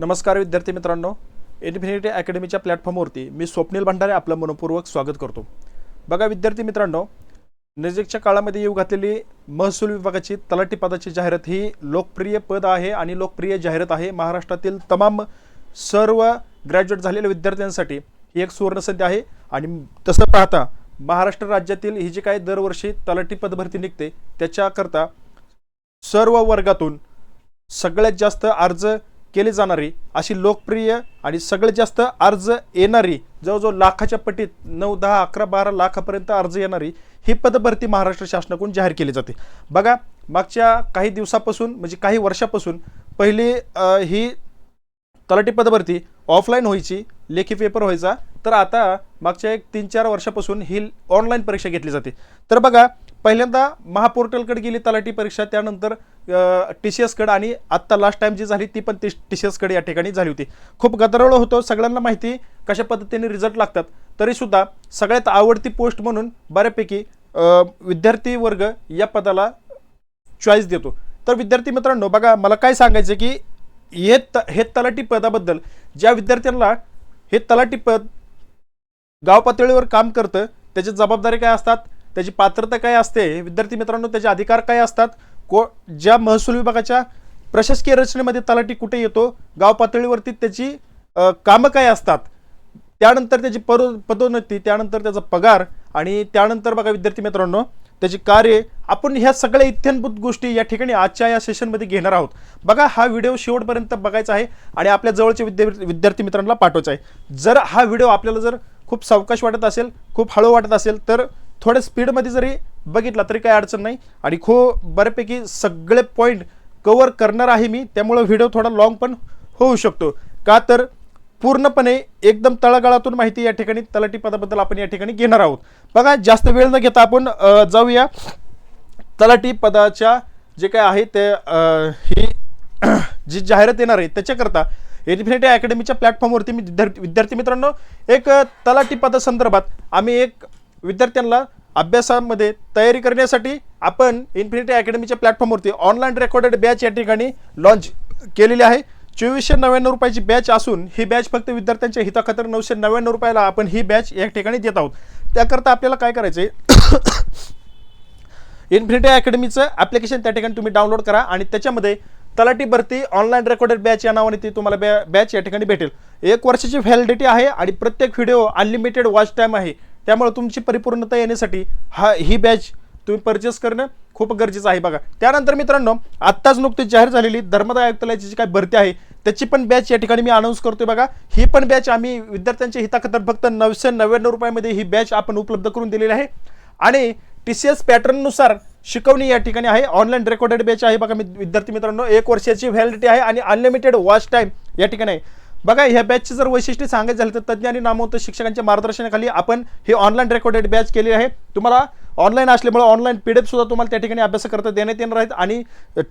नमस्कार विद्यार्थी मित्रांनो. इन्फिनिटी अकॅडमीच्या प्लॅटफॉर्मवरती मी स्वप्नील भंडारे आपलं मनपूर्वक स्वागत करतो. बघा विद्यार्थी मित्रांनो नजीकच्या काळामध्ये येऊ घातलेली महसूल विभागाची तलाठी पदाची जाहिरात ही लोकप्रिय पद आहे आणि लोकप्रिय जाहिरात आहे. महाराष्ट्रातील तमाम सर्व ग्रॅज्युएट झालेल्या विद्यार्थ्यांसाठी ही एक सुवर्णसंधी आहे. आणि तसं पाहता महाराष्ट्र राज्यातील ही जी काय दरवर्षी तलाठी पदभरती निघते त्याच्याकरता सर्व वर्गातून सगळ्यात जास्त अर्ज केली जाणारी अशी लोकप्रिय आणि सगळ्यात जास्त अर्ज येणारी जवळजवळ लाखाच्या पटीत नऊ दहा अकरा बारा लाखापर्यंत अर्ज येणारी ही पदभरती महाराष्ट्र शासनाकडून जाहीर केली जाते. बघा मागच्या काही दिवसापासून म्हणजे काही वर्षापासून पहिली ही तलाठी पदभरती ऑफलाईन व्हायची लेखी पेपर व्हायचा. तर आता मागच्या एक तीन चार वर्षापासून ही ऑनलाईन परीक्षा घेतली जाते. तर बघा पहिल्यांदा महापोर्टलकडे गेली तलाठी परीक्षा त्यानंतर टी सी एसकडे आणि आत्ता लास्ट टाइम जी झाली ती पण ती टी सी एसकडे या ठिकाणी झाली होती. खूप गदारोळ होतो सगळ्यांना माहिती कशा पद्धतीने रिझल्ट लागतात. तरीसुद्धा सगळ्यात आवडती पोस्ट म्हणून बऱ्यापैकी विद्यार्थी वर्ग या पदाला चॉईस देतो. तर विद्यार्थी मित्रांनो बघा मला काय सांगायचं की हे त हे तलाठी पदाबद्दल ज्या विद्यार्थ्यांना हे तलाठी पद गाव पातळीवर काम करतं त्याची जबाबदारी काय असतात? त्याची पात्रता काय असते? विद्यार्थी मित्रांनो त्याचे अधिकार काय असतात? को ज्या महसूल विभागाच्या प्रशासकीय रचनेमध्ये तलाठी कुठे येतो? गाव पातळीवरती त्याची कामं काय असतात? त्यानंतर त्याची परो पदोन्नती त्यानंतर त्याचा पगार आणि त्यानंतर बघा विद्यार्थी मित्रांनो त्याची कार्य. आपण ह्या सगळ्या इत्यंभूत गोष्टी या ठिकाणी आजच्या या सेशनमध्ये घेणार आहोत. बघा हा व्हिडिओ शेवटपर्यंत बघायचा आहे आणि आपल्या जवळच्या विद्या विद्यार्थी मित्रांना पाठवायचा आहे. जर हा व्हिडिओ आपल्याला जर खूप सावकाश वाटत असेल खूप हळू वाटत असेल तर थोड्या स्पीडमध्ये जरी बघितला तरी काही अडचण नाही. आणि खूप बऱ्यापैकी सगळे पॉईंट कवर करणार आहे मी. त्यामुळं व्हिडिओ थोडा लॉंग पण होऊ शकतो. का तर पूर्णपणे एकदम तळागाळातून माहिती या ठिकाणी तलाठी पदाबद्दल आपण या ठिकाणी घेणार आहोत. बघा जास्त वेळ न घेता आपण जाऊया. तलाठी पदाच्या जे काय आहे ते ही जी जाहिरात येणार आहे त्याच्याकरता इन्फिनिटी अकॅडमीच्या प्लॅटफॉर्मवरती मी विद्यार्थी विद्यार्थी मित्रांनो एक तलाठी पदासंदर्भात आम्ही एक विद्यार्थ्यांना अभ्यासामध्ये तयारी करण्यासाठी आपण इन्फिनिटी अकॅडमीच्या प्लॅटफॉर्मवरती ऑनलाईन रेकॉर्डेड बॅच या ठिकाणी लॉन्च केलेली आहे. चोवीसशे नव्याण्णव रुपयाची बॅच असून ही बॅच फक्त विद्यार्थ्यांच्या हिताखातर नऊशे नव्याण्णव रुपयाला आपण ही बॅच या ठिकाणी देत आहोत. त्याकरता आपल्याला काय करायचं आहे इन्फिनिटी अकॅडमीचं ॲप्लिकेशन त्या ठिकाणी तुम्ही डाउनलोड करा आणि त्याच्यामध्ये तलाठी भरती ऑनलाईन रेकॉर्डेड बॅच या नावाने ती तुम्हाला बॅ बॅच या ठिकाणी भेटेल. एक वर्षाची व्हॅलिडिटी आहे आणि प्रत्येक व्हिडिओ अनलिमिटेड वॉच टाईम आहे. त्यामुळे तुमची परिपूर्णता येण्यासाठी हा ही बॅच तुम्ही परचेस करणं खूप गरजेचं आहे बघा. त्यानंतर मित्रांनो आत्ताच नुकतीच जाहीर झालेली धर्मदाय आयुक्तालयाची जी काही भरती आहे त्याची पण बॅच या ठिकाणी मी अनाऊन्स करतोय बघा. ही पण बॅच आम्ही विद्यार्थ्यांच्या हिताखातर फक्त नऊशे नव्याण्णव रुपयामध्ये ही बॅच आपण उपलब्ध करून दिलेली आहे. आणि टी सी एस पॅटर्ननुसार शिकवणी या ठिकाणी आहे. ऑनलाईन रेकॉर्डेड बॅच आहे बघा मी विद्यार्थी मित्रांनो एक वर्षाची व्हॅलिडिटी आहे आणि अनलिमिटेड वॉच टाईम या ठिकाणी आहे. बघा ह्या बॅचची जर वैशिष्ट्य सांगायचं झालं तर तज्ञ आणि नामवंत शिक्षकांच्या मार्गदर्शनाखाली आपण हे ऑनलाईन रेकॉर्डेड बॅच केली आहे. तुम्हाला ऑनलाईन असल्यामुळे ऑनलाईन पी डी सुद्धा तुम्हाला त्या ठिकाणी अभ्यास करता देण्यात येणार आहेत आणि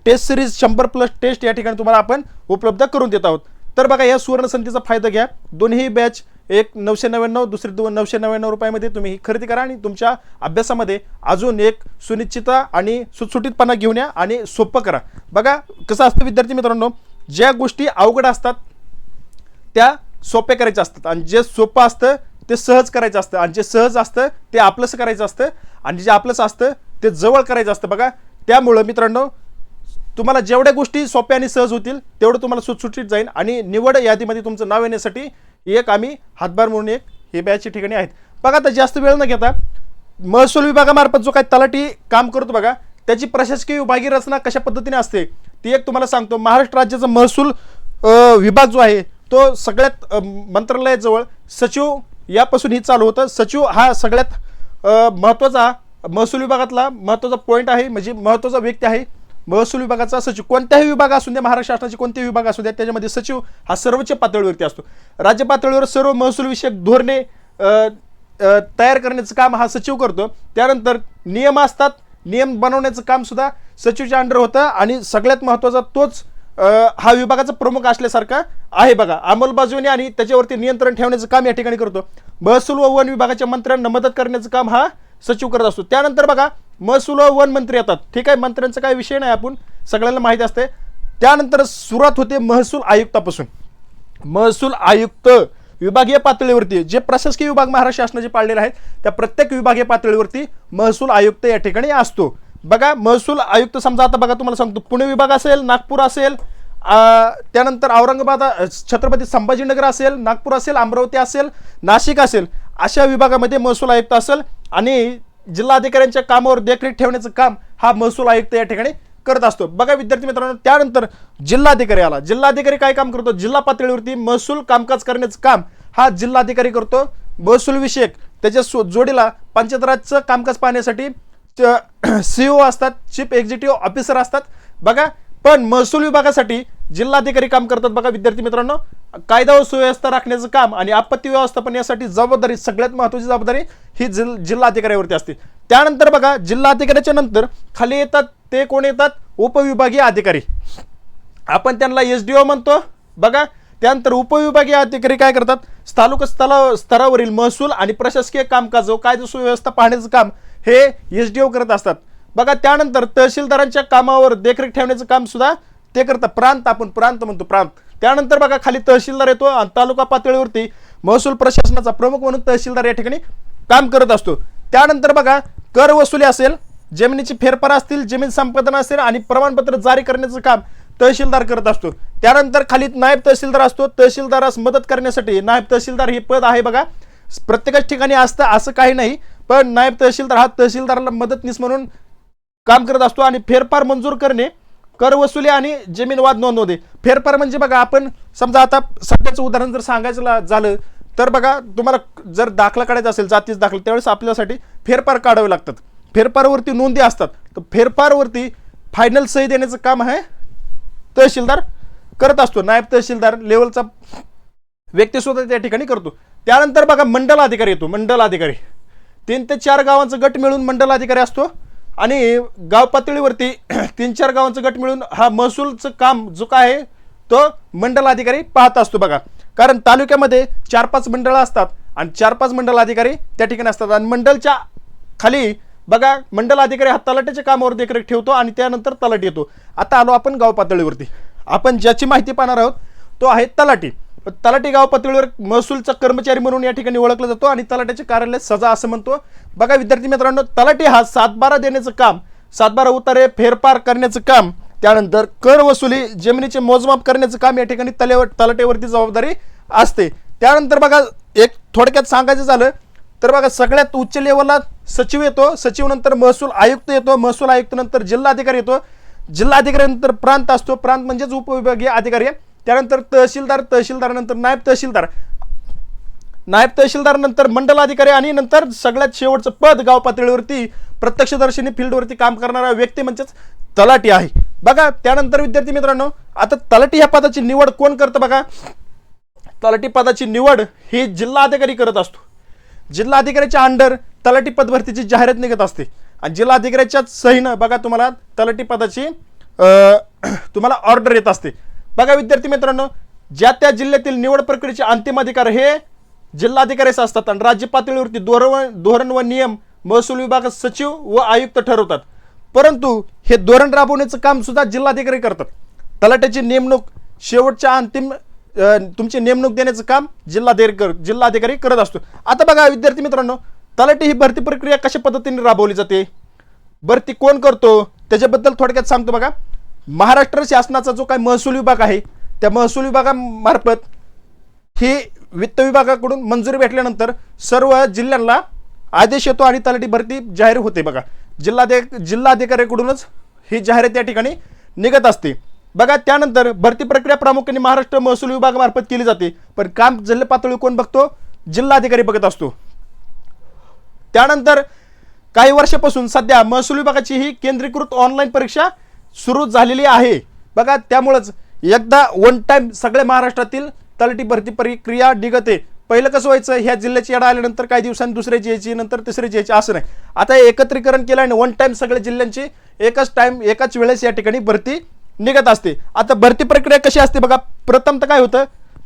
टेस्ट सिरीज शंभर प्लस टेस्ट या ठिकाणी तुम्हाला आपण उपलब्ध करून देत आहोत. तर बघा या सुवर्णसंधीचा फायदा घ्या. दोन्ही बॅच एक नऊशे नव्याण्णव दुसरी दोन नऊशे नव्याण्णव रुपयामध्ये तुम्ही ही खरेदी करा आणि तुमच्या अभ्यासामध्ये अजून एक सुनिश्चितता आणि सुटसुटीतपणा घेऊन या आणि सोपं करा. बघा कसं असतं विद्यार्थी मित्रांनो ज्या गोष्टी अवघड असतात त्या सोप्या करायच्या असतात. आणि जे सोपं असतं ते सहज करायचं असतं. आणि जे सहज असतं ते आपलंच करायचं असतं. आणि जे आपलंच असतं ते जवळ करायचं असतं. बघा त्यामुळं मित्रांनो तुम्हाला जेवढ्या गोष्टी सोप्या आणि सहज होतील तेवढं तुम्हाला सुटसुटीत जाईल. आणि निवड यादीमध्ये तुमचं नाव येण्यासाठी एक आम्ही हातभार म्हणून एक हे बॅचच्या ठिकाणी आहेत. बघा आता जास्त वेळ न घेता महसूल विभागामार्फत जो काय तलाठी काम करतो बघा त्याची प्रशासकीय विभागीय रचना कशा पद्धतीने असते ती एक तुम्हाला सांगतो. महाराष्ट्र राज्याचा महसूल विभाग जो आहे तो सगळ्यात मंत्रालयाजवळ सचिव यापासून ही चालू होतं. सचिव हा सगळ्यात महत्त्वाचा महसूल विभागातला महत्त्वाचा पॉईंट आहे म्हणजे महत्त्वाचा व्यक्ती आहे. महसूल विभागाचा सचिव कोणत्याही विभाग असू द्या महाराष्ट्र शासनाचे कोणतेही विभाग असू द्या त्याच्यामध्ये सचिव हा सर्वोच्च पातळीवरती असतो. राज्य पातळीवर सर्व महसूलविषयक धोरणे तयार करण्याचं काम हा सचिव करतो. त्यानंतर नियम असतात नियम बनवण्याचं काम सुद्धा सचिवच्या अंडर होतं आणि सगळ्यात महत्त्वाचा तोच हा विभागाचा प्रमुख असल्यासारखा आहे बघा. अंमलबजावणी आणि त्याच्यावरती नियंत्रण ठेवण्याचं काम या ठिकाणी करतो. महसूल व वन विभागाच्या मंत्र्यांना मदत करण्याचं काम हा सचिव करत असतो. त्यानंतर बघा महसूल व वन मंत्री येतात. ठीक आहे मंत्र्यांचा काही विषय नाही आपण सगळ्यांना माहिती असते त्यानंतर सुरुवात होते महसूल आयुक्तापासून. महसूल आयुक्त विभागीय पातळीवरती जे प्रशासकीय विभाग महाराष्ट्र शासनाचे पाळलेले आहेत त्या प्रत्येक विभागीय पातळीवरती महसूल आयुक्त या ठिकाणी असतो. बघा महसूल आयुक्त समजा आता बघा तुम्हाला सांगतो पुणे विभाग असेल नागपूर असेल त्यानंतर औरंगाबाद छत्रपती संभाजीनगर असेल नागपूर असेल अमरावती असेल नाशिक असेल अशा विभागामध्ये महसूल आयुक्त असेल आणि जिल्हाधिकाऱ्यांच्या कामावर देखरेख ठेवण्याचं काम हा महसूल आयुक्त या ठिकाणी करत असतो. बघा विद्यार्थी मित्रांनो त्यानंतर जिल्हाधिकारी आला. जिल्हाधिकारी काय काम करतो? जिल्हा पातळीवरती महसूल कामकाज करण्याचं काम हा जिल्हाधिकारी करतो. महसूल विषयक त्याच्या सो- जोडीला पंचायत राजचं कामकाज पाहण्यासाठी सीओ असतात चीफ एक्झिक्युटिव्ह ऑफिसर असतात. बघा पण महसूल विभागासाठी जिल्हाधिकारी काम करतात बघा विद्यार्थी मित्रांनो. कायदा व सुव्यवस्था राखण्याचं काम आणि आपत्ती व्यवस्थापन यासाठी जबाबदारी सगळ्यात महत्वाची जबाबदारी ही जिल जिल्हाधिकाऱ्यावरती असते. त्यानंतर बघा जिल्हाधिकाऱ्याच्या नंतर खाली येतात ते कोण येतात? उपविभागीय अधिकारी. आपण त्यांना एस डी ओ म्हणतो. बघा त्यानंतर उपविभागीय अधिकारी काय करतात? तालुका स्थला स्तरावरील महसूल आणि प्रशासकीय कामकाज व कायदा सुव्यवस्था पाहण्याचं काम हे एस डी ओ करत असतात. बघा त्यानंतर तहसीलदारांच्या कामावर देखरेख ठेवण्याचं काम सुद्धा ते करतात. प्रांत आपण प्रांत म्हणतो प्रांत. त्यानंतर बघा खाली तहसीलदार येतो आणि तालुका पातळीवरती महसूल प्रशासनाचा प्रमुख म्हणून तहसीलदार या ठिकाणी काम करत असतो. त्यानंतर बघा कर वसुली असेल जमिनीची फेरफार असतील जमीन संपादन असेल आणि प्रमाणपत्र जारी करण्याचं काम तहसीलदार करत असतो. त्यानंतर खाली नायब तहसीलदार असतो. तहसीलदारास मदत करण्यासाठी नायब तहसीलदार हे पद आहे बघा. प्रत्येकच ठिकाणी असतं असं काही नाही. पण नायब तहसीलदार हा तहसीलदाराला मदतनीस म्हणून काम करत असतो आणि फेरफार मंजूर करणे कर वसुली आणि जमीन वाद नोंदवणे. फेरफार म्हणजे बघा आपण समजा आता सध्याचं उदाहरण जर सांगायचं झालं तर बघा तुम्हाला जर दाखला काढायचा असेल जातीच दाखला त्यावेळेस आपल्यासाठी फेरफार काढावे लागतात. फेरफारवरती नोंदी असतात. तर फेरफारवरती फायनल सही देण्याचं काम आहे तहसीलदार करत असतो. नायब तहसीलदार लेवलचा व्यक्ती सुद्धा त्या ठिकाणी करतो. त्यानंतर बघा मंडल अधिकारी येतो मंडल अधिकारी तीन ते चार गावांचा गट मिळून मंडल अधिकारी असतो. आणि गाव पातळीवरती तीन चार गावांचा गट मिळून हा महसूलचं काम जो काय आहे तो मंडल अधिकारी पाहत असतो बघा. कारण तालुक्यामध्ये चार पाच मंडळं असतात आणि चार पाच मंडल अधिकारी त्या ठिकाणी असतात. आणि मंडलच्या खाली बघा मंडल अधिकारी हा तलाट्याच्या कामावर देखरेख ठेवतो आणि त्यानंतर तलाठी येतो. आता आलो आपण गाव पातळीवरती. आपण ज्याची माहिती पाहणार आहोत तो आहे तलाठी. तलाठी गाव पातळीवर महसूलचा कर्मचारी म्हणून या ठिकाणी ओळखला जातो आणि तलाट्याचे कार्यालय सजा असं म्हणतो. बघा विद्यार्थी मित्रांनो तलाटे हा सातबारा देण्याचं काम सातबारा उतारे फेरफार करण्याचं काम त्यानंतर कर वसुली जमिनीचे मोजमाप करण्याचं काम या ठिकाणी तलेवर तलाटेवरती जबाबदारी असते. त्यानंतर बघा एक थोडक्यात सांगायचं झालं तर बघा सगळ्यात उच्च लेवलला सचिव येतो. सचिव नंतर महसूल आयुक्त येतो. महसूल आयुक्त नंतर जिल्हाधिकारी येतो. जिल्हाधिकारी नंतर प्रांत असतो. प्रांत म्हणजेच उपविभागीय अधिकारी आहे. त्यानंतर तहसीलदार तहसीलदारानंतर नायब तहसीलदार. नायब तहसीलदार नंतर मंडल अधिकारी आणि नंतर सगळ्यात शेवटचं पद गाव पातळीवरती प्रत्यक्षदर्शनी फील्डवरती काम करणारा व्यक्ती म्हणजेच तलाठी आहे. बघा त्यानंतर विद्यार्थी मित्रांनो आता तलाठी ह्या पदाची निवड कोण करतं बघा? तलाठी पदाची निवड ही जिल्हा अधिकारी करत असतो. जिल्हा अधिकाऱ्याच्या अंडर तलाठी पदभरतीची जाहिरात निघत असते. आणि जिल्हा अधिकाऱ्याच्या सहीनं बघा तुम्हाला तलाठी पदाची तुम्हाला ऑर्डर येत असते. बघा विद्यार्थी मित्रांनो ज्या त्या जिल्ह्यातील निवड प्रक्रियेचे अंतिम अधिकार हे जिल्हाधिकारीच असतात आणि राज्य पातळीवरती धोरण धोरण व नियम महसूल विभाग सचिव व आयुक्त ठरवतात. परंतु हे धोरण राबवण्याचं काम सुद्धा जिल्हाधिकारी करतात. तलाट्याची नेमणूक शेवटच्या अंतिम तुमची नेमणूक देण्याचं काम जिल्हाधिकारी कर जिल्हाधिकारी करत असतो. आता बघा विद्यार्थी मित्रांनो तलाठी ही भरती प्रक्रिया कशा पद्धतीने राबवली जाते? भरती कोण करतो? त्याच्याबद्दल थोडक्यात सांगतो बघा. महाराष्ट्र शासनाचा जो काय महसूल विभाग आहे त्या महसूल विभागामार्फत ही वित्त विभागाकडून मंजुरी भेटल्यानंतर सर्व जिल्ह्यांना आदेश येतो आणि तलाठी भरती जाहीर होते बघा. जिल्हाधिक जिल्हाधिकाऱ्याकडूनच ही जाहिरात या ठिकाणी निघत असते. बघा त्यानंतर भरती प्रक्रिया प्रामुख्याने महाराष्ट्र महसूल विभागामार्फत केली जाते. पण काम जिल्हा पातळी कोण बघतो? जिल्हाधिकारी बघत असतो. त्यानंतर काही वर्षापासून सध्या महसूल विभागाची ही केंद्रीकृत ऑनलाईन परीक्षा सुरू झालेली आहे. बघा त्यामुळंच एकदा वन टाईम सगळ्या महाराष्ट्रातील तलाठी भरती प्रक्रिया निघते. पहिलं कसं व्हायचं ह्या जिल्ह्याची येडा आल्यानंतर काही दिवसांनी दुसऱ्याची यायची नंतर तिसऱ्याची यायची असं नाही. आता एकत्रीकरण केलं आणि वन टाईम सगळ्या जिल्ह्यांची एकाच टाईम एकाच वेळेस या ठिकाणी भरती निघत असते. आता भरती प्रक्रिया कशी असते बघा प्रथम तर काय होतं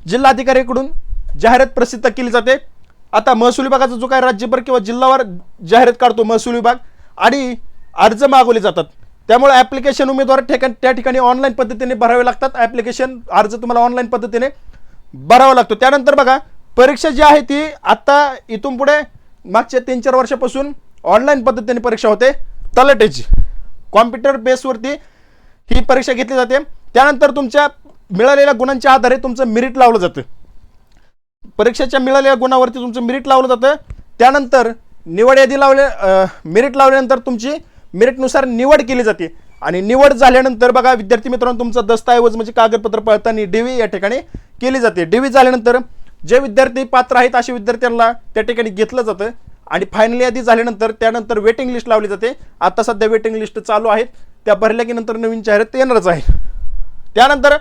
जिल्हाधिकाऱ्याकडून जाहिरात प्रसिद्ध केली जाते. आता महसूल विभागाचा जो काय राज्यभर किंवा जिल्हावर जाहिरात काढतो महसूल विभाग आणि अर्ज मागवले जातात. त्यामुळे ॲप्लिकेशन उमेदवार ठिकाण त्या ठिकाणी ऑनलाईन पद्धतीने भरावे लागतात. ॲप्लिकेशन अर्ज तुम्हाला ऑनलाईन पद्धतीने भरावा लागतो. त्यानंतर बघा परीक्षा जी आहे ती आत्ता इथून पुढे मागच्या तीन चार वर्षापासून ऑनलाईन पद्धतीने परीक्षा होते. तलाटेची कॉम्प्युटर बेसवरती ही परीक्षा घेतली जाते. त्यानंतर तुमच्या मिळालेल्या गुणांच्या आधारे तुमचं मिरिट लावलं जातं. परीक्षेच्या मिळालेल्या गुणावरती तुमचं मिरिट लावलं जातं. त्यानंतर निवड यादी लावल्या मिरिट लावल्यानंतर तुमची मेरिटनुसार निवड केली जाते. आणि निवड झाल्यानंतर बघा विद्यार्थी मित्रांनो तुमचं दस्तऐवज म्हणजे कागदपत्र पळताना डीव्ही या ठिकाणी केली जाते. डीव्ही झाल्यानंतर जे विद्यार्थी पात्र आहेत अशा विद्यार्थ्यांना त्या ठिकाणी घेतलं जातं. आणि फायनल यादी झाल्यानंतर त्यानंतर वेटिंग लिस्ट लावली जाते. आता सध्या वेटिंग लिस्ट चालू आहेत. त्या भरल्या की नंतर नवीन जाहिरात येणारच आहे. त्यानंतर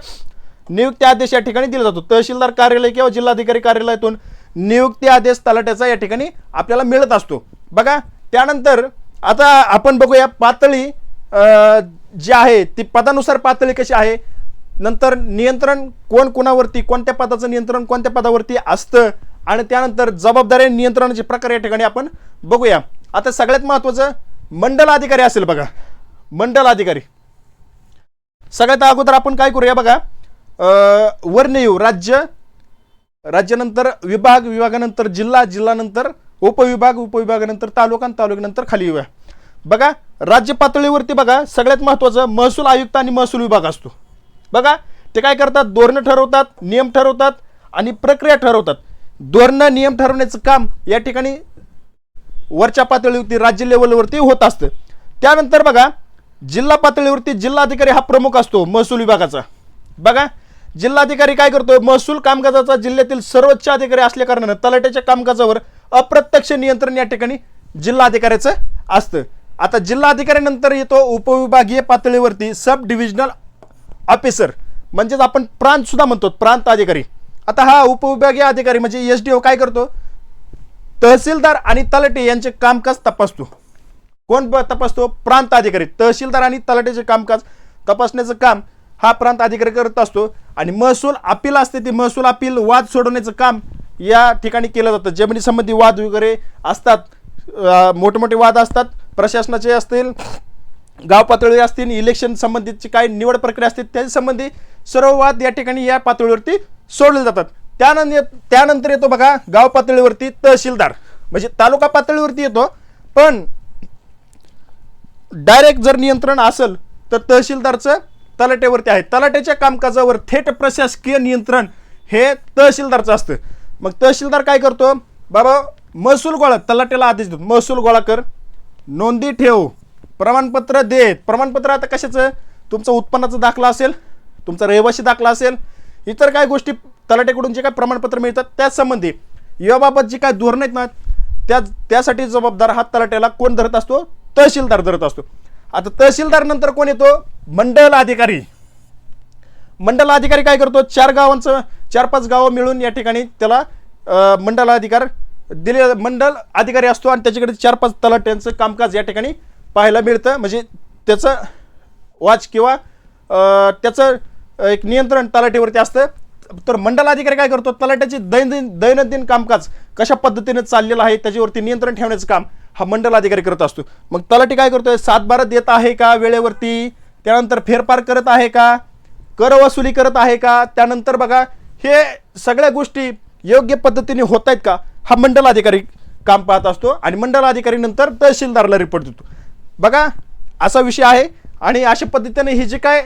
नियुक्ती आदेश या ठिकाणी दिला जातो. तहसीलदार कार्यालय किंवा जिल्हाधिकारी कार्यालयातून नियुक्ती आदेश तलाट्याचा या ठिकाणी आपल्याला मिळत असतो. बघा त्यानंतर आता आपण बघूया पातळी जी आहे ती पदानुसार पातळी कशी आहे? नंतर नियंत्रण कोण कोणावरती कोणत्या पदाचं नियंत्रण कोणत्या पदावरती असतं? आणि त्यानंतर जबाबदारी नियंत्रणाचे प्रकार या ठिकाणी आपण बघूया. आता सगळ्यात महत्त्वाचं मंडल अधिकारी असेल बघा. मंडल अधिकारी सगळ्यात अगोदर आपण काय करूया बघा? अं, येऊ राज्य राज्यानंतर विभाग विभागानंतर जिल्हा जिल्हानंतर उपविभाग उपविभागानंतर तालुका आणि तालुक्यानंतर खाली येऊया. बघा राज्य पातळीवरती बघा सगळ्यात महत्त्वाचं महसूल आयुक्त आणि महसूल विभाग असतो. बघा ते काय करतात? धोरणं ठरवतात नियम ठरवतात आणि प्रक्रिया ठरवतात. धोरणं नियम ठरवण्याचं काम या ठिकाणी वरच्या पातळीवरती राज्य लेवलवरती होत असतं. त्यानंतर बघा जिल्हा पातळीवरती जिल्हाधिकारी हा प्रमुख असतो महसूल विभागाचा. बघा जिल्हाधिकारी काय करतो? महसूल कामकाजाचा जिल्ह्यातील सर्वोच्च अधिकारी असल्या कारणानं तलाट्याच्या कामकाजावर अप्रत्यक्ष नियंत्रण या ठिकाणी जिल्हाधिकाऱ्याचं असतं. आता जिल्हाधिकाऱ्यानंतर येतो उपविभागीय पातळीवरती सब डिव्हिजनल ऑफिसर. म्हणजेच आपण प्रांत सुद्धा म्हणतो प्रांत अधिकारी. आता हा उपविभागीय अधिकारी म्हणजे एस डी ओ काय करतो? तहसीलदार आणि तलाटे यांचे कामकाज तपासतो. कोण तपासतो? प्रांत अधिकारी. तहसीलदार आणि तलाठीचे कामकाज तपासण्याचं काम हा प्रांत अधिकारी करत असतो. आणि महसूल अपील असते ते महसूल अपील वाद सोडवण्याचं काम या ठिकाणी केलं जातं. जमिनीसंबंधी वाद वगैरे असतात मोठमोठे वाद असतात प्रशासनाचे असतील गाव पातळी असतील इलेक्शन संबंधितची काही निवड प्रक्रिया असते त्या संबंधी सर्व वाद या ठिकाणी या पातळीवरती सोडले जातात. त्यानंतर त्यानंतर येतो बघा गाव पातळीवरती तहसीलदार. म्हणजे तालुका पातळीवरती येतो पण डायरेक्ट जर नियंत्रण असेल तर तहसीलदारचं तलाट्यावरती आहे. तलाट्याच्या कामकाजावर थेट प्रशासकीय नियंत्रण हे तहसीलदारचं असतं. मग तहसीलदार काय करतो? बाबा महसूल गोळा तलाट्याला आदेश देतो. महसूल गोळा कर. नोंदी ठेव. प्रमाणपत्र देत प्रमाणपत्र आता कशाचं? तुमचं उत्पन्नाचा दाखला असेल तुमचा रहिवासी दाखला असेल इतर काय गोष्टी तलाट्याकडून जे काय प्रमाणपत्र मिळतात त्याच संबंधी. याबाबत जी काय धोरणं आहेत ना त्या त्यासाठी जबाबदार हा तलाट्याला कोण धरत असतो? तहसीलदार धरत असतो. आता तहसीलदार नंतर कोण येतो? मंडल अधिकारी. मंडल अधिकारी काय करतो? चार गावांचं चार पाच गावं मिळून या ठिकाणी त्याला मंडलाधिकार मंडल अधिकार दिले मंडल अधिकारी असतो आणि त्याच्याकडे चार पाच तलाट्यांचं कामकाज या ठिकाणी पाहायला मिळतं. म्हणजे त्याचं वाच किंवा त्याचं एक नियंत्रण तलाठीवरती असतं. तर मंडल अधिकारी काय करतो? तलाट्याचे दैनंदिन दैनंदिन कामकाज कशा पद्धतीने चाललेलं आहे? त्याच्यावरती नियंत्रण ठेवण्याचं काम हा मंडल अधिकारी करत असतो. मग तलाठी काय करतोय? सातबारा देत आहे का वेळेवरती? त्यानंतर फेरफार करत आहे का? कर वसुली करत आहे का? त्यानंतर बघा हे सगळ्या गोष्टी योग्य पद्धतीने होत आहेत का? हा मंडल अधिकारी काम पाहत असतो आणि मंडल अधिकारी नंतर तहसीलदारला रिपोर्ट देतो. बघा असा विषय आहे आणि अशा पद्धतीने हे जे काय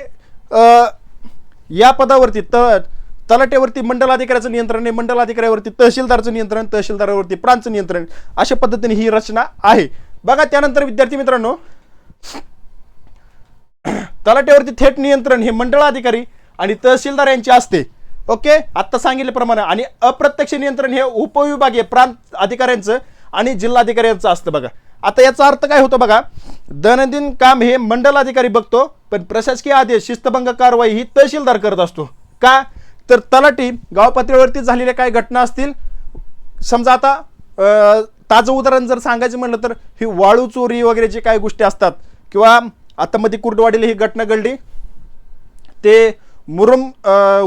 या पदावरती त तलाट्यावरती मंडलाधिकाऱ्याचं नियंत्रण आहे मंडल अधिकाऱ्यावरती तहसीलदारचं नियंत्रण तहसीलदारावरती प्रांतचं नियंत्रण अशा पद्धतीने ही रचना आहे. बघा त्यानंतर विद्यार्थी मित्रांनो तलाट्यावरती थेट नियंत्रण हे मंडळ अधिकारी आणि तहसीलदार यांचे असते. ओके? आत्ता सांगितल्याप्रमाणे. आणि अप्रत्यक्ष नियंत्रण हे उपविभागीय प्रांत अधिकाऱ्यांचं आणि जिल्हाधिकाऱ्यांचं असतं बघा. आता याचा अर्थ काय होतो बघा? दैनंदिन काम हे मंडल अधिकारी बघतो पण प्रशासकीय आदेश शिस्तभंग कारवाई ही तहसीलदार करत असतो. का? तर तलाठी गाव पातळीवरती झालेल्या काय घटना असतील? समजा आता ताजं उदाहरण जर सांगायचं म्हटलं तर ही वाळू चोरी वगैरे जे काही गोष्टी असतात किंवा आता मध्ये कुर्डवाडीला ही घटना घडली. ते मुरुम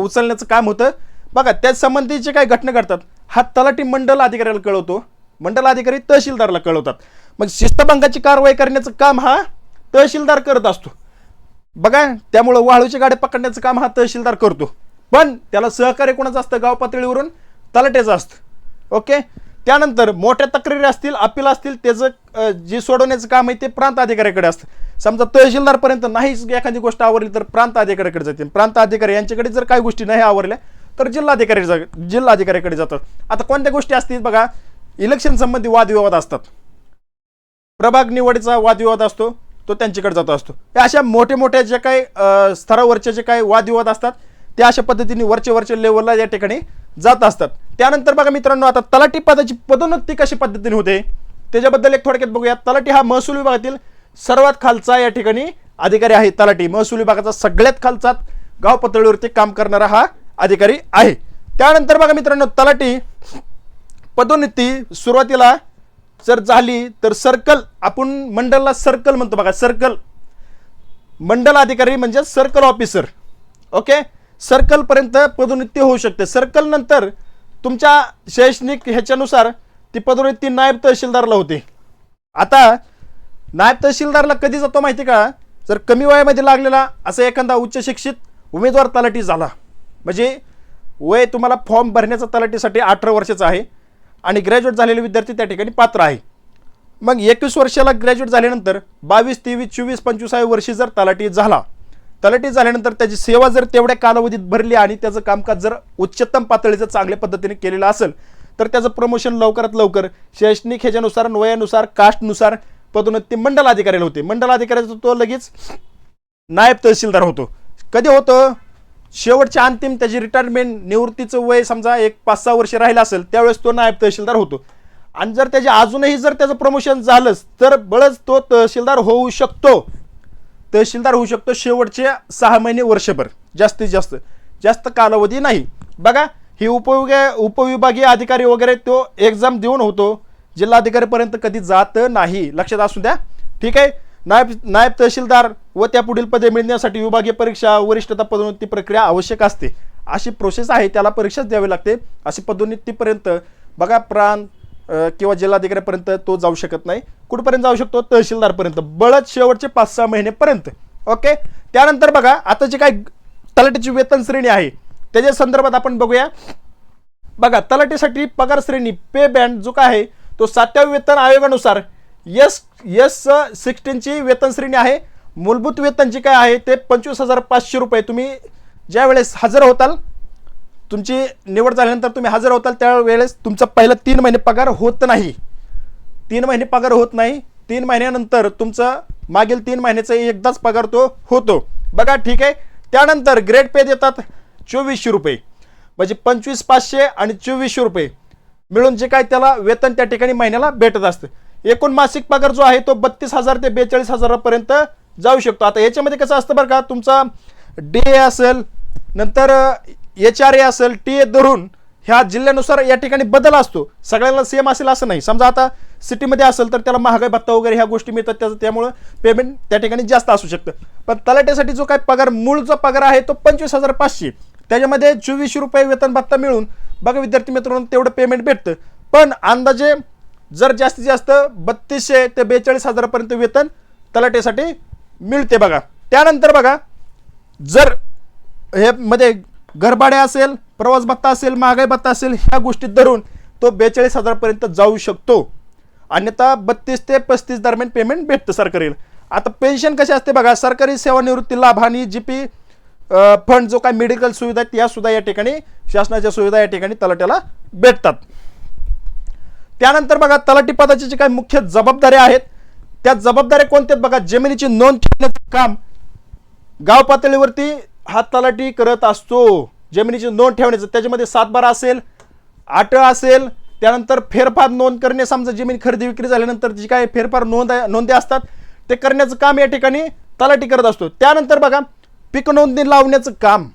उचलण्याचं काम होतं. बघा त्याच संबंधीचे काही घटना घडतात हा तलाठी मंडल अधिकाऱ्याला कळवतो. मंडल अधिकारी तहसीलदारला कळवतात. मग शिस्तभंगाची कारवाई करण्याचं काम हा तहसीलदार करत असतो. बघा त्यामुळं वाळूच्या गाड्या पकडण्याचं काम हा तहसीलदार करतो. पण त्याला सहकार्य कोणाचं असतं? गाव पातळीवरून तलाट्याचं असतं. ओके? त्यानंतर मोठ्या तक्रारी असतील अपील असतील त्याचं जे सोडवण्याचं काम आहे ते प्रांत अधिकाऱ्याकडे असतं. समजा तहसीलदारपर्यंत नाहीच एखादी गोष्ट आवरली तर प्रांत अधिकाऱ्याकडे जाते प्रांत अधिकारी यांच्याकडे जर काही गोष्टी नाही आवरल्या तर जिल्हाधिकारी जा जिल्हाधिकाऱ्याकडे जातात. आता कोणत्या गोष्टी असतील बघा इलेक्शन संबंधी वादविवाद असतात. प्रभाग निवडीचा वादविवाद असतो तो त्यांच्याकडे जातो असतो. अशा मोठ्या मोठ्या जे काही स्तरावरचे जे काही वादविवाद असतात ते अशा पद्धतीने वरचे वरच्या लेवलला या ठिकाणी जात असतात. त्यानंतर बघा मित्रांनो आता तलाठी पदाची पदोन्नती कशी पद्धतीने होते त्याच्याबद्दल एक थोडक्यात बघूया. तलाठी हा महसूल विभागातील सर्वात खालचा या ठिकाणी अधिकारी आहे. तलाठी महसूल विभागाचा सगळ्यात खालचा गाव पातळीवरती काम करणारा हा अधिकारी आहे. त्यानंतर बघा मित्रांनो तलाठी पदोन्नती सुरुवातीला जर झाली तर सर्कल आपण मंडलला सर्कल म्हणतो बघा सर्कल. मंडल अधिकारी म्हणजे सर्कल ऑफिसर. ओके? सर्कलपर्यंत पदोन्नती होऊ शकते. सर्कल नंतर तुमच्या शैक्षणिक ह्याच्यानुसार ती पदोन्नती नायब तहसीलदारला होते. आता नायब तहसीलदारला कधी जातो माहिती का? जर कमी वयामध्ये लागलेला असा एखादा उच्च शिक्षित उमेदवार तलाठी झाला. म्हणजे वय तुम्हाला फॉर्म भरण्याचा तलाठीसाठी अठरा वर्षाचा आहे आणि ग्रॅज्युएट झालेले विद्यार्थी त्या ठिकाणी पात्र आहे. मग एकवीस वर्षाला ग्रॅज्युएट झाल्यानंतर बावीस तेवीस चोवीस पंचवीसाव्या वर्षी जर तलाठी झाला तलाठी झाल्यानंतर त्याची सेवा जर तेवढ्या कालावधीत भरली आणि त्याचं कामकाज जर उच्चतम पातळीचं चांगल्या पद्धतीने केलेलं असेल तर त्याचं प्रमोशन लवकरात लवकर शैक्षणिक ह्याच्यानुसार वयानुसार कास्टनुसार पदोन्नती मंडल अधिकाऱ्याला होते. मंडल अधिकाऱ्याचा तो लगेच नायब तहसीलदार होतो. कधी होतं? शेवटच्या अंतिम त्याची रिटायरमेंट निवृत्तीचं वय समजा एक पाच सहा वर्ष राहिलं असेल त्यावेळेस तो नायब तहसीलदार होतो. आणि जर त्याचे अजूनही जर त्याचं प्रमोशन झालंच तर बळच तो तहसीलदार होऊ शकतो. तहसीलदार होऊ शकतो शेवटचे सहा महिने वर्षभर. जास्तीत जास्त. जास्त कालावधी नाही. बघा ही उपविभाग उपविभागीय अधिकारी वगैरे तो एक्झाम देऊन होतो. जिल्हाधिकारीपर्यंत कधी जात नाही. लक्षात असू द्या. ठीक आहे? नायब नायब तहसीलदार व त्या पुढील पदे मिळण्यासाठी विभागीय परीक्षा वरिष्ठता पदोन्नती प्रक्रिया आवश्यक असते. अशी प्रोसेस आहे त्याला परीक्षाच द्यावी लागते. अशी पदोन्नतीपर्यंत बघा प्रांत किंवा जिल्हाधिकाऱ्यापर्यंत तो जाऊ शकत नाही. कुठपर्यंत जाऊ शकतो? तहसीलदारपर्यंत. बळद शेवटचे पाच सहा महिनेपर्यंत ओके? त्यानंतर बघा आता जे काय तलाटीची वेतन श्रेणी आहे त्याच्या संदर्भात आपण बघूया. बघा तलाटीसाठी पगार श्रेणी पे बँड जो काय आहे तो सातव्या वेतन आयोगानुसार यस यस सिक्स्टीनची वेतन श्रेणी आहे. मूलभूत वेतन जे काय आहे ते पंचवीस हजार पाचशे रुपये. तुम्ही ज्या वेळेस हजर होताल तुमची निवड झाल्यानंतर तुम्ही हजर होताल त्यावेळेस तुमचा पहिला तीन महिने पगार होत नाही. तीन महिने पगार होत नाही. तीन महिन्यानंतर तुमचं मागील तीन महिन्याचा एकदाच पगार तो होतो. बघा ठीक आहे? त्यानंतर ग्रेड पे देतात चोवीसशे रुपये. म्हणजे पंचवीस पाचशे आणि चोवीसशे रुपये. मिळून जे काय त्याला वेतन त्या ठिकाणी महिन्याला भेटत असतं. एकूण मासिक पगार जो आहे तो बत्तीस हजार ते बेचाळीस हजारापर्यंत जाऊ शकतो. आता याच्यामध्ये कसं असतं बरं का? तुमचा डे असेल नंतर एच आर ए असेल टी ए धरून ह्या जिल्ह्यानुसार या ठिकाणी बदल असतो. सगळ्यांना सेम असेल असं नाही. समजा आता सिटीमध्ये असेल तर त्याला महागाई भत्ता वगैरे ह्या गोष्टी मिळतात त्याचं त्यामुळं पेमेंट त्या ठिकाणी जास्त असू शकतं. पण तलाट्यासाठी जो काय पगार मूळ जो पगार आहे तो पंचवीस हजार पाचशे. त्याच्यामध्ये चोवीसशे रुपये वेतन भत्ता मिळून बघा विद्यार्थी मित्रांनो तेवढं पेमेंट भेटतं. पण अंदाजे जर जास्तीत जास्त बत्तीसशे ते बेचाळीस हजारापर्यंत वेतन तलाट्यासाठी मिळते बघा. त्यानंतर बघा जर हे मध्ये घरभाडे असेल प्रवास भत्ता असेल महागाई भत्ता असेल ह्या गोष्टी धरून तो बेचाळीस हजारपर्यंत जाऊ शकतो. अन्यथा बत्तीस ते पस्तीस दरम्यान पेमेंट भेटतं सरकारीला. आता पेन्शन कशी असते बघा सरकारी सेवानिवृत्ती लाभ आणि जी पी फंड जो काय मेडिकल सुविधा आहेत यासुद्धा सुद्धा या ठिकाणी शासनाच्या सुविधा या ठिकाणी तलाट्याला भेटतात. त्यानंतर बघा तलाठी पदाची जी काही मुख्य जबाबदाऱ्या आहेत त्या जबाबदाऱ्या कोणत्या आहेत बघा जमिनीची नोंद ठेवण्याचं काम गाव पातळीवरती हात तलाठी करत असतो. जमिनीची नोंद ठेवण्याचं त्याच्यामध्ये सातबारा असेल आट असेल त्यानंतर फेरफार नोंद करणे समजा जमीन खरेदी विक्री झाल्यानंतर जी काय फेरफार नोंद नोंदी असतात ते करण्याचं काम या ठिकाणी तलाठी करत असतो. त्यानंतर बघा पीक नोंदणी लावण्याचं काम.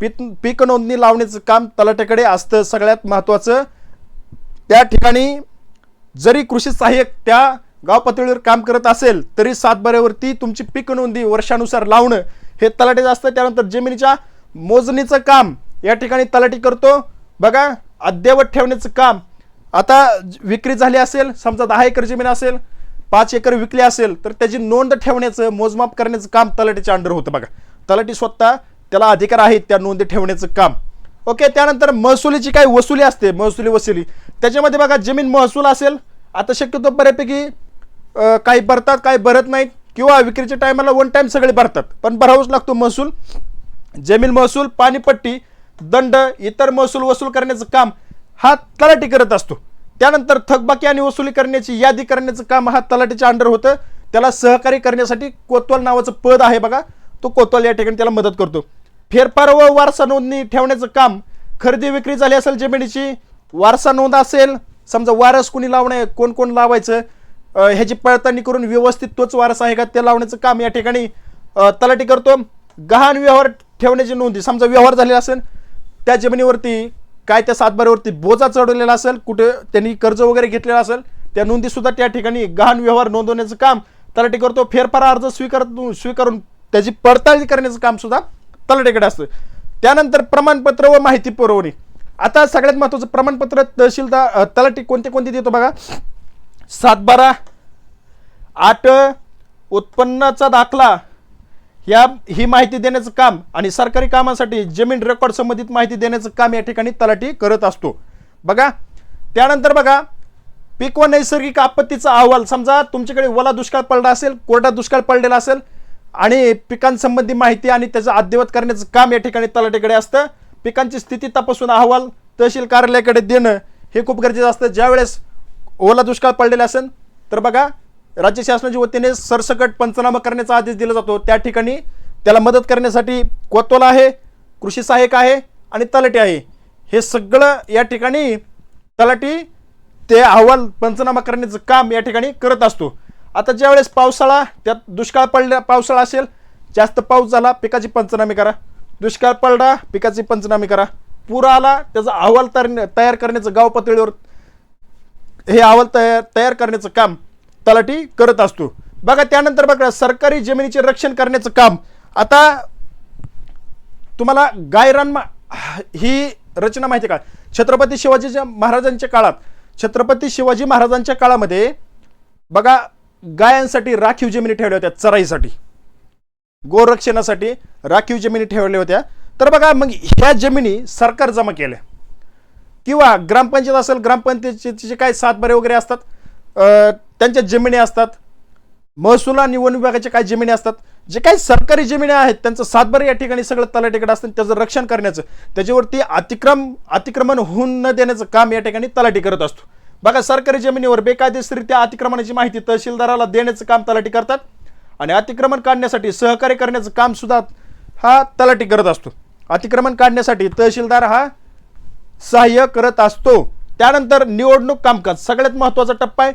पीक पीक नोंदणी लावण्याचं काम तलाट्याकडे असतं सगळ्यात महत्त्वाचं. त्या ठिकाणी जरी कृषी सहाय्यक त्या गाव पातळीवर काम करत असेल तरी सातबाऱ्यावरती तुमची पीक नोंदी वर्षानुसार लावणं हे तलाठीचं असतं. त्यानंतर जमिनीच्या मोजणीचं काम या ठिकाणी तलाठी करतो. बघा अद्ययावत ठेवण्याचं काम. आता विक्री झाली असेल समजा दहा एकर जमीन असेल पाच एकर विकली असेल तर त्याची नोंद ठेवण्याचं मोजमाप करण्याचं काम तलाठीच्या अंडर होतं बघा. तलाठी स्वतः त्याला अधिकार आहेत त्या नोंदी ठेवण्याचं काम. ओके त्यानंतर महसुलीची काही वसुली असते महसुली वसुली. त्याच्यामध्ये बघा जमीन महसूल असेल आता शक्यतो बऱ्यापैकी काही भरतात काही भरत नाहीत. किंवा विक्रीच्या टायमाला वन टाईम सगळे भरतात. पण भरावाच लागतो महसूल. जमीन महसूल पाणीपट्टी दंड इतर महसूल वसूल करण्याचं काम हा तलाठी करत असतो. त्यानंतर थकबाकी आणि वसुली करण्याची यादी करण्याचं काम हा तलाठीच्या अंडर होतं. त्याला सहकार्य करण्यासाठी कोतवाल नावाचं पद आहे बघा. तो कोतवाल या ठिकाणी त्याला मदत करतो. फेरफार व वारसा नोंदणी ठेवण्याचं काम खरेदी विक्री झाली असेल जमिनीची वारसा नोंद असेल समजा वारस कोणी लावणे कोण कोण लावायचं ह्याची पडताळणी करून व्यवस्थित तोच वारस आहे का ते लावण्याचं काम या ठिकाणी तलाठी करतो. गहाण व्यवहार ठेवण्याची नोंदी. समजा व्यवहार झालेला असेल त्या जमिनीवरती काय त्या सातबाऱ्यावरती बोजा चढवलेला असेल कुठे त्यांनी कर्ज वगैरे घेतलेला असेल त्या नोंदीसुद्धा त्या ठिकाणी गहाण व्यवहार नोंदवण्याचं काम तलाठी करतो. फेरफार अर्ज स्वीकार स्वीकारून त्याची पडताळणी करण्याचं काम सुद्धा तलाठीकडे असतं. त्यानंतर प्रमाणपत्र व माहिती पुरवणी. आता सगळ्यात महत्त्वाचं प्रमाणपत्र तहसीलदार तलाठी कोणते कोणते देतो बघा. सातबारा आठ उत्पन्नाचा दाखला. या ही माहिती देण्याचं काम आणि सरकारी कामासाठी जमीन रेकॉर्ड संबंधित माहिती देण्याचं काम या ठिकाणी तलाठी करत असतो. बघा त्यानंतर बघा पीक व नैसर्गिक आपत्तीचा अहवाल. समजा तुमच्याकडे ओला दुष्काळ पडला असेल कोरडा दुष्काळ पडलेला असेल आणि पिकांसंबंधी माहिती आणि त्याचं अद्यवत करण्याचं काम या ठिकाणी तलाठीकडे असतं. पिकांची स्थिती तपासून अहवाल तहसील कार्यालयाकडे देणं हे खूप गरजेचं असतं. ज्यावेळेस ओला दुष्काळ पडलेला असेल तर बघा राज्य शासनाच्या वतीने सरसकट पंचनामा करण्याचा आदेश दिला जातो. त्या ठिकाणी त्याला मदत करण्यासाठी कोतवाल आहे कृषी सहाय्यक आहे आणि तलाटी आहे. हे सगळं या ठिकाणी तलाटी ते अहवाल पंचनामा करण्याचं काम या ठिकाणी करत असतो. आता ज्यावेळेस पावसाळा त्यात दुष्काळ पडला पावसाळा असेल जास्त पाऊस झाला पिकाची पंचनामे करा. दुष्काळ पडला पिकाची पंचनामे करा. पूर आला त्याचा अहवाल तर तयार करण्याचं गाव पातळीवर हे अहवाल तयार तयार करण्याचं काम तलाठी करत असतो. बघा त्यानंतर बघा सरकारी जमिनीचे रक्षण करण्याचं काम. आता तुम्हाला गायरान ही रचना माहिती आहे का? छत्रपती शिवाजी महाराजांच्या काळात छत्रपती शिवाजी महाराजांच्या काळामध्ये बघा गायांसाठी राखीव जमिनी ठेवल्या होत्या चराईसाठी. गोरक्षणासाठी राखीव जमिनी ठेवल्या होत्या. तर बघा मग ह्या जमिनी सरकार जमा केल्या. किंवा ग्रामपंचायत असेल ग्रामपंचायतीचे जे काही सातबारे वगैरे असतात त्यांच्या जमिनी असतात महसूल आणि वन विभागाच्या काही जमिनी असतात जे काही सरकारी जमिनी आहेत त्यांचं सातबारे या ठिकाणी सगळं तलाठीकडे असतं त्याचं रक्षण करण्याचं त्याच्यावरती अतिक्रम अतिक्रमण होऊन न देण्याचं काम या ठिकाणी तलाठी करत असतो. बघा सरकारी जमिनीवर बेकायदेशीरित्या अतिक्रमणाची माहिती तहसीलदाराला देण्याचं काम तलाठी करतात आणि अतिक्रमण काढण्यासाठी सहकार्य करण्याचं काम सुद्धा हा तलाठी करत असतो. अतिक्रमण काढण्यासाठी तहसीलदार हा सहाय्य करत असतो. त्यानंतर निवडणूक कामकाज सगळ्यात महत्त्वाचा टप्पा आहे.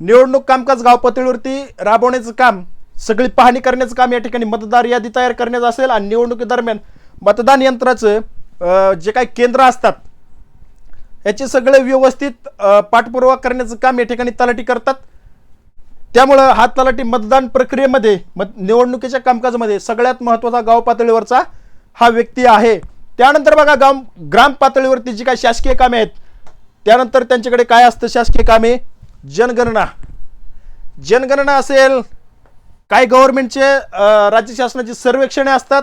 निवडणूक कामकाज गाव पातळीवरती राबवण्याचं काम सगळी पाहणी करण्याचं काम या ठिकाणी मतदार यादी तयार करण्याचं असेल आणि निवडणुकीदरम्यान मतदान यंत्राचं जे काही केंद्र असतात याचे सगळे व्यवस्थित पाठपुरावा करण्याचं काम या ठिकाणी तलाठी करतात. त्यामुळं हा तलाठी मतदान प्रक्रियेमध्ये मत निवडणुकीच्या कामकाजामध्ये सगळ्यात महत्त्वाचा गाव पातळीवरचा हा व्यक्ती आहे. त्यानंतर बघा गाव ग्राम पातळीवरती जी काही शासकीय कामे आहेत त्यानंतर त्यांच्याकडे काय असतं शासकीय कामे? जनगणना. जनगणना असेल काही गव्हर्नमेंटचे राज्य शासनाची सर्वेक्षणे असतात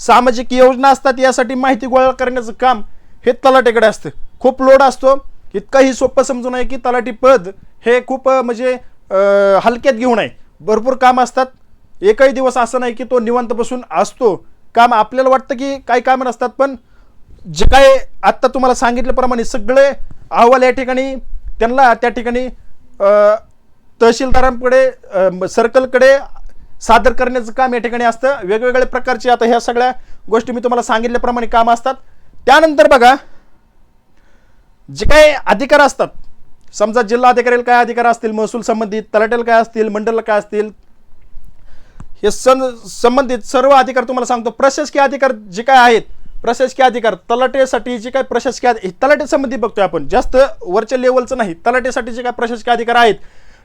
सामाजिक योजना असतात यासाठी माहिती गोळा करण्याचं काम हे तलाटेकडे असतं. खूप लोड असतो. इतकंही सोपं समजू नये की तलाठी पद हे खूप म्हणजे हलक्यात घेऊ नये. भरपूर काम असतात. एकही दिवस असं नाही की तो निवांत बसून असतो. काम आपल्याला वाटतं की काही कामं नसतात पण जे काय आत्ता तुम्हाला सांगितल्याप्रमाणे सगळे अहवाल या ठिकाणी त्यांना त्या ठिकाणी तहसीलदारांकडे सर्कलकडे सादर करण्याचं काम या ठिकाणी असतं. वेगवेगळ्या प्रकारचे आता ह्या सगळ्या गोष्टी मी तुम्हाला सांगितल्याप्रमाणे काम असतात. त्यानंतर बघा जे काय अधिकार असतात समजा जिल्हा अधिकाऱ्याला काय अधिकार असतील महसूल संबंधित तलाट्याला काय असतील मंडळाला काय असतील हे सं संबंधित सर्व अधिकार तुम्हाला सांगतो. प्रशासकीय अधिकार जे काय आहेत प्रशासकीय अधिकार तलाट्यासाठी जे काय प्रशासकीय अधि- तलाठी बघतोय आपण. जास्त वरच्या लेवलचं नाही तलाट्यासाठी जे काय प्रशासकीय अधिकार आहेत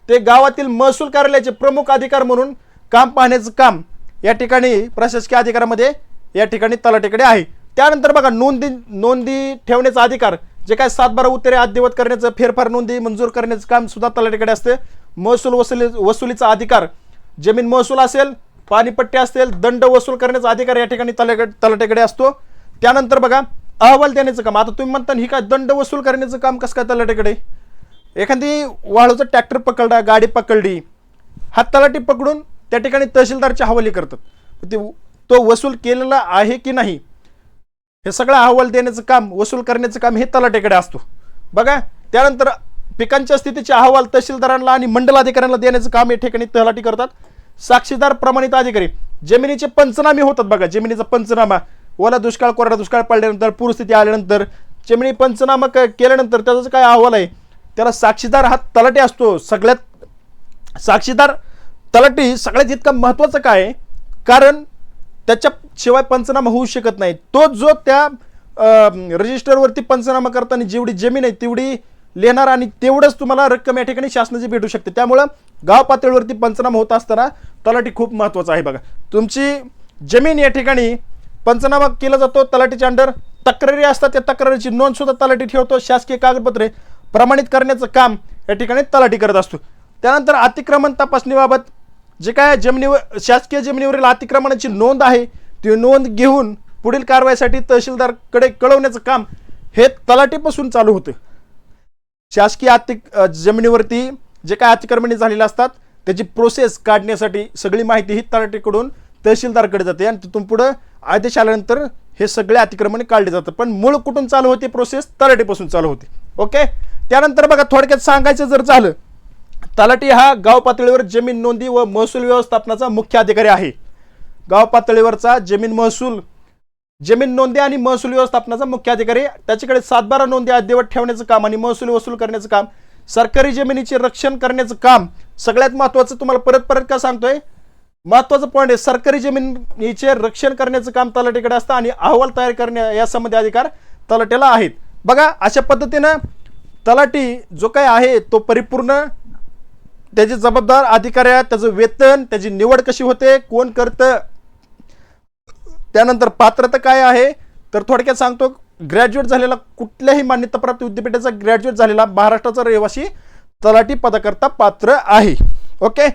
ते गावातील महसूल कार्यालयाचे प्रमुख अधिकार म्हणून काम पाहण्याचं काम या ठिकाणी प्रशासकीय अधिकारामध्ये या ठिकाणी तलाटेकडे आहे. त्यानंतर बघा नोंदी नोंदी ठेवण्याचा अधिकार जे काय सातबारा उत्तरे अद्यवत करण्याचं फेरफार नोंदी मंजूर करण्याचं काम सुद्धा तलाठीकडे असते. महसूल वसुली वसुलीचा अधिकार जमीन महसूल असेल पाणीपट्टी असेल दंड वसूल करण्याचा अधिकार या ठिकाणी तल तलाट्याकडे असतो. त्यानंतर बघा अहवाल देण्याचं काम. आता तुम्ही म्हणता ही काय दंड वसूल करण्याचं काम कसं काय तलाट्याकडे एखादी वाळूचा ट्रॅक्टर पकडला गाडी पकडली. हा तलाटी पकडून त्या ठिकाणी तहसीलदारची हवाली करतात. ते तो वसूल केलेला आहे की नाही? हे सगळं अहवाल देण्याचं काम वसूल करण्याचं काम हे तलाट्याकडे असतो. बघा त्यानंतर पिकांच्या स्थितीचे अहवाल तहसीलदारांना आणि मंडल अधिकाऱ्यांना देण्याचं काम या ठिकाणी तलाठी करतात. साक्षीदार प्रमाणित अधिकारी. जमिनीचे पंचनामे होतात बघा. जमिनीचा पंचनामा. ओला दुष्काळ कोरडा दुष्काळ पडल्यानंतर पूरस्थिती आल्यानंतर जमिनी पंचनामा क- केल्यानंतर त्याचा काय अहवाल आहे? त्याला साक्षीदार हा तलाठी असतो. सगळ्यात साक्षीदार तलाटी सगळ्यात इतका महत्त्वाचं काय? आहे? कारण त्याच्याशिवाय पंचनामा होऊ शकत नाही. तो जो त्या रजिस्टरवरती पंचनामा करताना जेवढी जमीन आहे तेवढी लिहिणार आणि तेवढंच तुम्हाला रक्कम या ठिकाणी शासनाची भेटू शकते. त्यामुळं गाव पातळीवरती पंचनामा होत असताना तलाठी खूप महत्त्वाचा आहे बघा. तुमची जमीन या ठिकाणी पंचनामा केला जातो तलाठीच्या अंडर तक्रारी असतात त्या तक्रारीची नोंद सुद्धा तलाठी ठेवतो. शासकीय कागदपत्रे प्रमाणित करण्याचं काम या ठिकाणी तलाठी करत असतो. त्यानंतर अतिक्रमण तपासणीबाबत जे काय जमिनीवर शासकीय जमिनीवरील अतिक्रमणाची नोंद आहे ती नोंद घेऊन पुढील कारवाईसाठी तहसीलदारकडे कळवण्याचं काम हे तलाठीपासून चालू होतं. शासकीय आर्थिक जमिनीवरती जे काय अतिक्रमणी झालेले असतात त्याची प्रोसेस काढण्यासाठी सगळी माहिती ही तलाठीकडून तहसीलदारकडे जाते आणि तिथून पुढं आदेश आल्यानंतर हे सगळे अतिक्रमणे काढले जातात. पण मूळ कुठून चालू होते प्रोसेस तलाठीपासून चालू होते. ओके? त्यानंतर बघा थोडक्यात सांगायचं जर झालं तलाठी हा गाव पातळीवर जमीन नोंदी व महसूल व्यवस्थापनाचा मुख्य अधिकारी आहे. गाव पातळीवरचा जमीन महसूल जमीन नोंदी आणि महसूल व्यवस्थापनाचा मुख्य अधिकारी. त्याच्याकडे सातबारा नोंदी अद्ययावत ठेवण्याचं काम आणि महसूल वसूल करण्याचं काम सरकारी जमिनीचे रक्षण करण्याचं काम सगळ्यात महत्त्वाचं तुम्हाला परत परत का सांगतोय? महत्त्वाचं पॉईंट आहे सरकारी जमिनीचे रक्षण करण्याचं काम तलाठीकडे असतं आणि अहवाल तयार करण्या यासंबंधी अधिकार तलाट्याला आहेत. बघा अशा पद्धतीनं तलाठी जो काय आहे तो परिपूर्ण त्याचे जबाबदार अधिकारी आहेत त्याचं वेतन त्याची निवड कशी होते कोण करतं त्यानंतर पात्रता काय आहे? तर थोडक्यात सांगतो ग्रॅज्युएट झालेला कुठल्याही मान्यताप्राप्त विद्यापीठाचा ग्रॅज्युएट झालेला महाराष्ट्राचा रहिवासी तलाठी पदाकरता पात्र आहे. ओके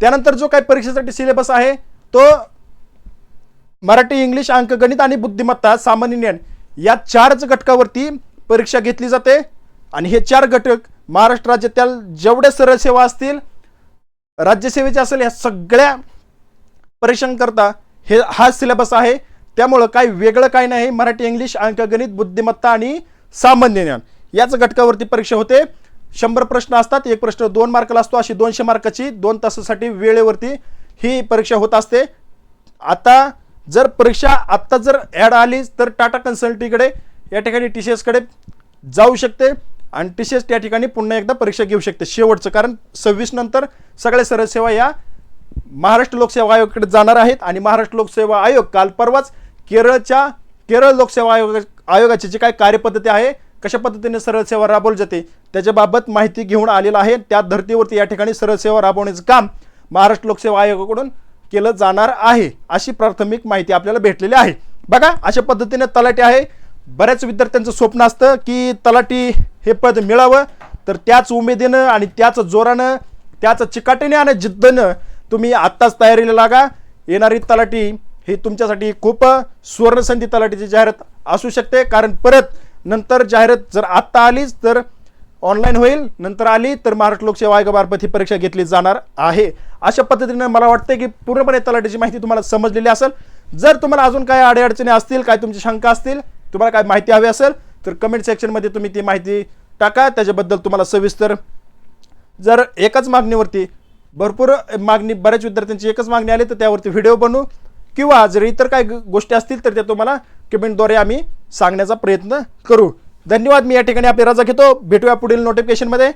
त्यानंतर जो काही परीक्षेसाठी सिलेबस आहे तो मराठी इंग्लिश अंकगणित आणि बुद्धिमत्ता सामान्य ज्ञान या चारच घटकावरती परीक्षा घेतली जाते. आणि हे चार घटक महाराष्ट्र राज्यातील जेवढे सरळ सेवा असतील राज्यसेवेच्या असेल या सगळ्या परीक्षांकरता हे हा सिलेबस आहे. त्यामुळं काही वेगळं काही नाही. मराठी इंग्लिश अंकगणित बुद्धिमत्ता आणि सामान्य ज्ञान. याच घटकावरती परीक्षा होते. शंभर प्रश्न असतात. एक प्रश्न दोन मार्काला असतो. अशी दोनशे मार्काची दोन तासासाठी वेळेवरती ही परीक्षा होत असते. आता जर परीक्षा आत्ता जर ॲड आली तर टाटा कन्सल्टीकडे या ठिकाणी टी सी एसकडे जाऊ शकते. आणि टी सी एस त्या ठिकाणी पुन्हा एकदा परीक्षा घेऊ शकते. शेवटचं कारण सव्वीस नंतर सगळ्या सरळ सेवा या महाराष्ट्र लोकसेवा आयोगाकडे जाणार आहेत आणि महाराष्ट्र लोकसेवा आयोग काल परवाच केरळच्या केरळ लोकसेवा आयोग आयोगाची जी काय कार्यपद्धती आहे कशा पद्धतीने सरळ सेवा राबवली जाते त्याच्याबाबत माहिती घेऊन आलेलं आहे. त्या धर्तीवरती या ठिकाणी सरळ सेवा राबवण्याचं काम महाराष्ट्र लोकसेवा आयोगाकडून केलं जाणार आहे अशी प्राथमिक माहिती आपल्याला भेटलेली आहे. बघा अशा पद्धतीने तलाठी आहे. बऱ्याच विद्यार्थ्यांचं स्वप्न असतं की तलाठी हे पद मिळावं तर त्याच उमेदीनं आणि त्याच जोरानं त्याच चिकाटीने आणि जिद्दनं तुम्ही आत्ताच तयारीला लागा. येणारी तलाठी ही तुमच्यासाठी खूप सुवर्णसंधी तलाठीची जाहिरात असू शकते. कारण परत नंतर जाहिरात जर आत्ता आलीच तर ऑनलाईन होईल. नंतर आली तर महाराष्ट्र लोकसेवा आयोगामार्फत ही परीक्षा घेतली जाणार आहे. अशा पद्धतीने मला वाटतं की पूर्णपणे तलाठीची माहिती तुम्हाला समजलेली असेल. जर तुम्हाला अजून काय अडीअडचणी असतील काय तुमची शंका असतील तुम्हाला काय माहिती हवी असेल तर कमेंट सेक्शनमध्ये तुम्ही ती माहिती टाका. त्याच्याबद्दल तुम्हाला सविस्तर जर एकाच मागणीवरती भरपूर मागणी बऱ्याच विद्यार्थ्यांची एकच मागणी आली तर त्यावरती व्हिडिओ बनवू. किंवा जर इतर काही गोष्टी असतील तर त्या तुम्हाला कमेंटद्वारे आम्ही सांगण्याचा प्रयत्न करू. धन्यवाद. मी या ठिकाणी आपली रजा घेतो. भेटूया पुढील नोटिफिकेशनमध्ये